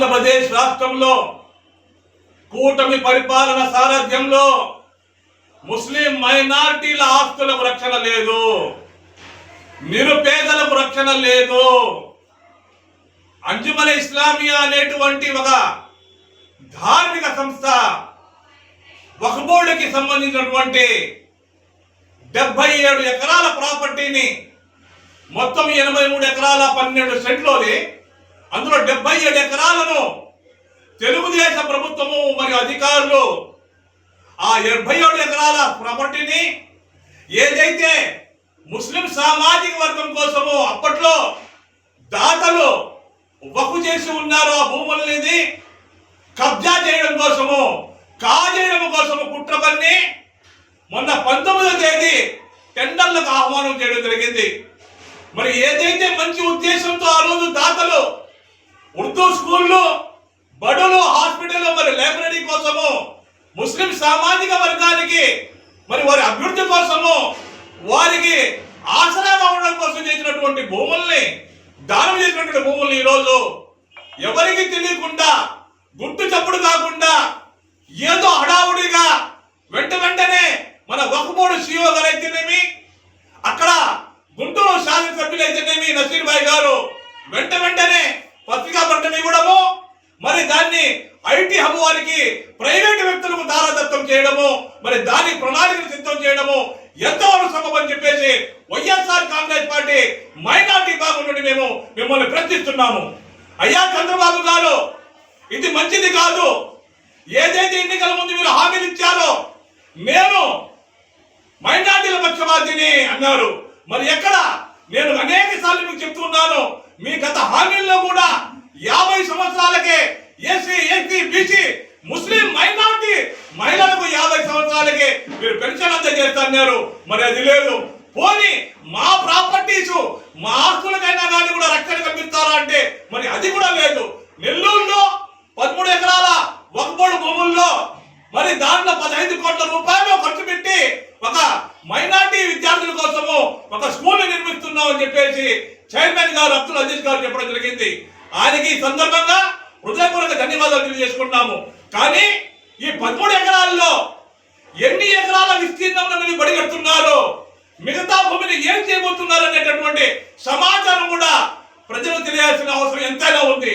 ఆంధ్రప్రదేశ్ రాష్ట్రంలో కూటమి పరిపాలన సారథ్యంలో ముస్లిం మైనార్టీల ఆస్తులకు రక్షణ లేదు నిరుపేదలకు రక్షణ లేదు. అంజుమల ఇస్లామియా అనేటువంటి ఒక ధార్మిక సంస్థ వక్బోర్డుకి సంబంధించినటువంటి డెబ్బై ఏడు ఎకరాల ప్రాపర్టీని మొత్తం ఎనభై మూడు ఎకరాల పన్నెండు సెంట్లోని అందులో డెబ్బై ఏడు ఎకరాలను తెలుగుదేశం ప్రభుత్వము మరియు అధికారులు ఆ డెబ్బై ఏడు ఎకరాల ప్రాపర్టీని ఏదైతే ముస్లిం సామాజిక వర్గం కోసము అప్పట్లో దాతలు వక్కు చేసి ఉన్నారో ఆ భూములనేది కబ్జా చేయడం కోసము కాజేయడం కోసము కుట్ర పన్ని మొన్న పంతొమ్మిదవ తేదీ టెండర్లకు ఆహ్వానం చేయడం జరిగింది. మరి ఏదైతే మంచి ఉద్దేశంతో ఆ రోజు దాతలు ఉర్దూ స్కూళ్ళు బడులు హాస్పిటల్ మరి లైబ్రరీ కోసము ముస్లిం సామాజిక వర్గానికి మరి వారి అభివృద్ధి కోసము వారికి ఆసరాగా ఉండడం కోసం చేసినటువంటి భూముల్ని దానం చేసినటువంటి భూముల్ని ఈరోజు ఎవరికి తెలియకుండా గుట్టు చప్పుడు కాకుండా ఏదో హడావుడిగా వెంట వెంటనే మన వకబోర్డు సీఓ గారు అయితేనేమి అక్కడ గుంటూరు శాసనసభ్యులు అయితేనేమి నసీర్ భాయ్ గారు వెంట వెంటనే పత్రికా ప్రకటన ఇవ్వడము మరి దాన్ని ఐటీ హబ్ వారికి ప్రైవేట్ వ్యక్తులకు దారాదత్తం చేయడము మరి దాని ప్రణాళికలు సిద్ధం చేయడము ఎంతవరకు సబబని చెప్పేసి వైఎస్ఆర్ కాంగ్రెస్ పార్టీ మైనార్టీ భాగం నుండి మేము మిమ్మల్ని ప్రశ్నిస్తున్నాము. అయ్యా చంద్రబాబు గారు ఇది మంచిది కాదు. ఏదైతే ఎన్నికల ముందు మీరు హామీలు ఇచ్చారో మేము మైనార్టీల పక్షవాదిని అన్నారు. మరి ఎక్కడ? నేను అనేక సార్లు మీకు చెప్తున్నాను మీ గత హామీల్లో కూడా యాభై సంవత్సరాలకే SC ST BC Muslim minority మహిళలకు యాభై సంవత్సరాలకే మీరు పెన్షన్ అందజేస్తున్నారు మరి అది లేదు. పోనీ మా ప్రాపర్టీస్ మా ఆస్తులకైనా కానీ కూడా రక్షణ కల్పిస్తారా అంటే మరి అది కూడా లేదు. నెల్లూరులో పదమూడు ఎకరాల ఒకబోడు భూముల్లో మరి దాంట్లో పదహైదు కోట్ల రూపాయలు ఖర్చు పెట్టి ఒక మైనార్టీ విద్యార్థుల కోసము ఒక స్కూల్ నిర్మిస్తున్నాం అని చెప్పేసి చైర్మన్ గారు అబ్దుల్ అజీజ్ గారు చెప్పడం జరిగింది. ఆయనకి ఈ సందర్భంగా హృదయపూర్వక ధన్యవాదాలు తెలియజేసుకుంటున్నాము. కానీ ఈ పదమూడు ఎకరాల్లో ఎన్ని ఎకరాల విస్తీర్ణంలో మీరు బడి కడుతున్నారు మిగతా భూమిని ఏం చేయబోతున్నారు అనేటటువంటి సమాచారం కూడా ప్రజలకు తెలియాల్సిన అవసరం ఎంతైనా ఉంది.